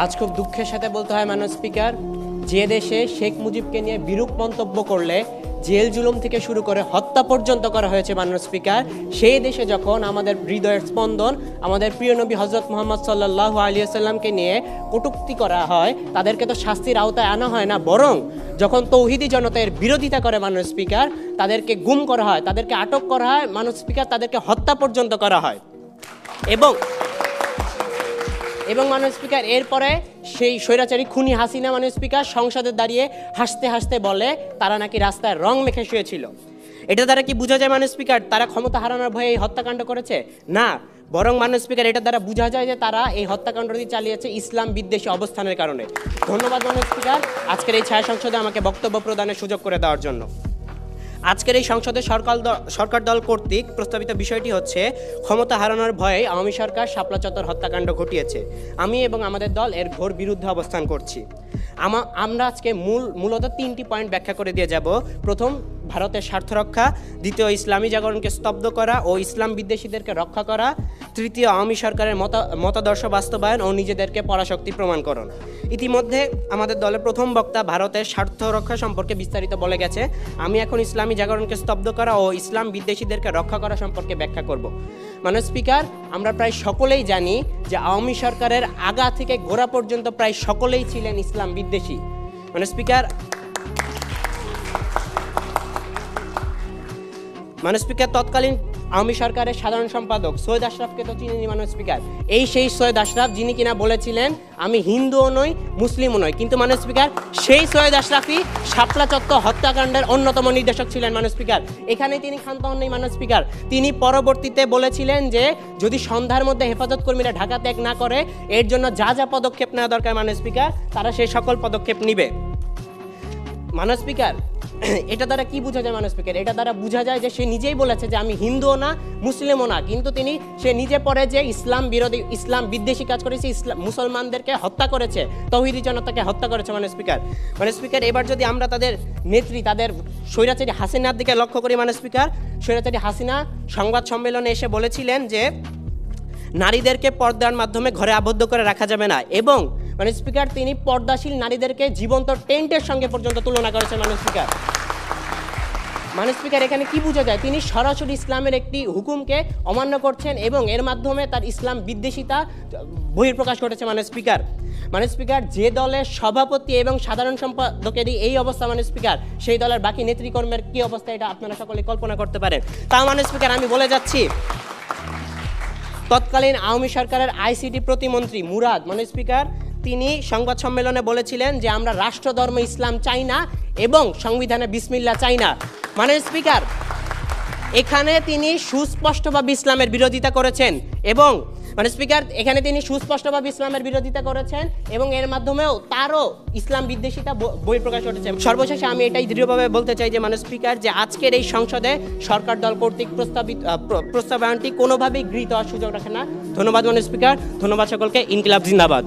আজ খুব দুঃখের সাথে বলতে হয় মাননীয় স্পিকার, যে দেশে শেখ মুজিবকে নিয়ে বিরূপ মন্তব্য করলে জেল জুলুম থেকে শুরু করে হত্যা পর্যন্ত করা হয়েছে মাননীয় স্পিকার। সেই দেশে যখন আমাদের হৃদয়ের স্পন্দন, আমাদের প্রিয় নবী হজরত মোহাম্মদ সাল্লাহ আলিয়াল্লামকে নিয়ে কটুক্তি করা হয়, তাদেরকে তো শাস্তির আওতায় আনা হয় না, বরং যখন তৌহিদি জনতার বিরোধিতা করে মাননীয় স্পিকার, তাদেরকে গুম করা হয়, তাদেরকে আটক করা হয়, মাননীয় স্পিকার তাদেরকে হত্যা পর্যন্ত করা হয়। এবং এবং মাননীয় স্পিকার, এরপরে সেই স্বৈরাচারী খুনি হাসিনা, মাননীয় স্পিকার, সংসদে দাঁড়িয়ে হাসতে হাসতে বলে, তারা নাকি রাস্তায় রং মেখে শুয়েছিল। এটা দ্বারা কি বোঝা যায় মাননীয় স্পিকার, তারা ক্ষমতা হারানোর ভয়ে এই হত্যাকাণ্ড করেছে? না, বরং মাননীয় স্পিকার, এটা দ্বারা বোঝা যায় যে তারা এই হত্যাকাণ্ডটি চালিয়েছে ইসলাম বিদ্বেষী অবস্থানের কারণে। ধন্যবাদ মাননীয় স্পিকার, আজকের এই ছায়া সংসদে আমাকে বক্তব্য প্রদানের সুযোগ করে দেওয়ার জন্য। আজকের এই সংসদে সরকার দল সরকার দল কর্তৃক প্রস্তাবিত বিষয়টি হচ্ছে, ক্ষমতা হারানোর ভয়ে আওয়ামী সরকার শাপলা চত্বর হত্যাকাণ্ড ঘটিয়েছে। আমি এবং আমাদের দল এর ঘোর বিরুদ্ধে অবস্থান করছি। আমরা আজকে মূল মূলত তিনটি পয়েন্ট ব্যাখ্যা করে দিয়ে যাব। প্রথম ভারতের স্বার্থ রক্ষা, দ্বিতীয় ইসলামী জাগরণকে স্তব্ধ করা ও ইসলাম বিদ্বেষীদেরকে রক্ষা করা, তৃতীয় আওয়ামী সরকারের মত, মতাদর্শ বাস্তবায়ন ও নিজেদেরকে পরাশক্তি প্রমাণকরণ ইতিমধ্যে আমাদের দলের প্রথম বক্তা ভারতের স্বার্থ রক্ষা সম্পর্কে বিস্তারিত বলে গেছে। আমি এখন ইসলামী জাগরণকে স্তব্ধ করা ও ইসলাম বিদ্বেষীদেরকে রক্ষা করা সম্পর্কে ব্যাখ্যা করব। মানে স্পিকার, আমরা প্রায় সকলেই জানি যে আওয়ামী সরকারের আগা থেকে গোড়া পর্যন্ত প্রায় সকলেই ছিলেন ইসলাম বিদ্বেষী। মানে স্পিকার মানে স্পিকার, তৎকালীন আওয়ামী সরকারের সাধারণ সম্পাদক সৈয়দ আশরাফকে তো চিনেনি মানব স্পিকার। এই সেই সৈয়দ আশরাফ, যিনি কিনা বলেছিলেন, আমি হিন্দুও নই, মুসলিমও নই। কিন্তু মানব স্পিকার, সেই সৈয়দ আশরাফই শাপলা চত্বর হত্যাকাণ্ডের অন্যতম নির্দেশক ছিলেন মানব স্পিকার। এখানে তিনি ক্ষান্ত হননি মানব স্পিকার। তিনি পরবর্তীতে বলেছিলেন যে, যদি সন্ধ্যার মধ্যে হেফাজত কর্মীরা ঢাকা ত্যাগ না করে, এর জন্য যা যা পদক্ষেপ নেওয়া দরকার মানব স্পিকার, তারা সেই সকল পদক্ষেপ নিবে। মানব স্পিকার, এটা দ্বারা কি বোঝা যায় মানব স্পিকার? এটা দ্বারা বোঝা যায় যে সে নিজেই বলেছে যে আমি হিন্দুও না, মুসলিমও না। কিন্তু তিনি, সে নিজে পড়ে যে ইসলাম বিরোধী, ইসলাম বিদ্বেষী কাজ করেছে, ইসলাম, মুসলমানদেরকে হত্যা করেছে, তহিদি জনতাকে হত্যা করেছে মানে স্পিকার। মানে স্পিকার, এবার যদি আমরা তাদের নেত্রী, তাদের স্বৈরাচারী হাসিনার দিকে লক্ষ্য করি মানে স্পিকার, স্বৈরাচারী হাসিনা সংবাদ সম্মেলনে এসে বলেছিলেন যে, নারীদেরকে পর্দার মাধ্যমে ঘরে আবদ্ধ করে রাখা যাবে না এবং মানে স্পিকার তিনি পর্দাশীল নারীদেরকে জীবন্ত টেন্টের সঙ্গে পর্যন্ত তুলনা করেছেন মানে স্পিকার মানে স্পিকার এখানে কি বোঝা যায়? তিনি সরাসরি ইসলামের একটি হুকুমকে অমান্য করছেন এবং এর মাধ্যমে তার ইসলাম বিদ্বেষিতা বহির্প্রকাশ ঘটেছে মানে স্পিকার মানে স্পিকার যে দলের সভাপতি এবং সাধারণ সম্পাদকেরই এই অবস্থা মানে স্পিকার সেই দলের বাকি নেতৃকর্মের কি অবস্থা এটা আপনারা সকলে কল্পনা করতে পারেন। তা মানে স্পিকার আমি বলে যাচ্ছি, তৎকালীন আওয়ামী সরকারের আইসিটি প্রতিমন্ত্রী মুরাদ মানে স্পিকার তিনি সংবাদ সম্মেলনে বলেছিলেন যে আমরা রাষ্ট্রধর্ম ইসলাম চাই না এবং সংবিধানে বিসমিল্লা চাই না। মানে স্পিকার এখানে তিনি সুস্পষ্টভাবে ইসলামের বিরোধিতা করেছেন এবং মানে স্পিকার এখানে তিনি সুস্পষ্টভাবে ইসলামের বিরোধিতা করেছেন এবং এর মাধ্যমেও তারও ইসলাম বিদ্বেষিতা ব- বহিঃপ্রকাশ ঘটেছে। সর্বশেষে আমি এটাই দৃঢ়ভাবে বলতে চাই যে মানে স্পিকার যে আজকের এই সংসদে সরকার দল কর্তৃক প্রস্তাবিত আহ, প্র- প্রস্তাবনাটি কোনোভাবেই গৃহীত হওয়ার সুযোগ রাখে না। ধন্যবাদ মানে স্পিকার ধন্যবাদ সকলকে ইনকিলাব জিন্দাবাদ।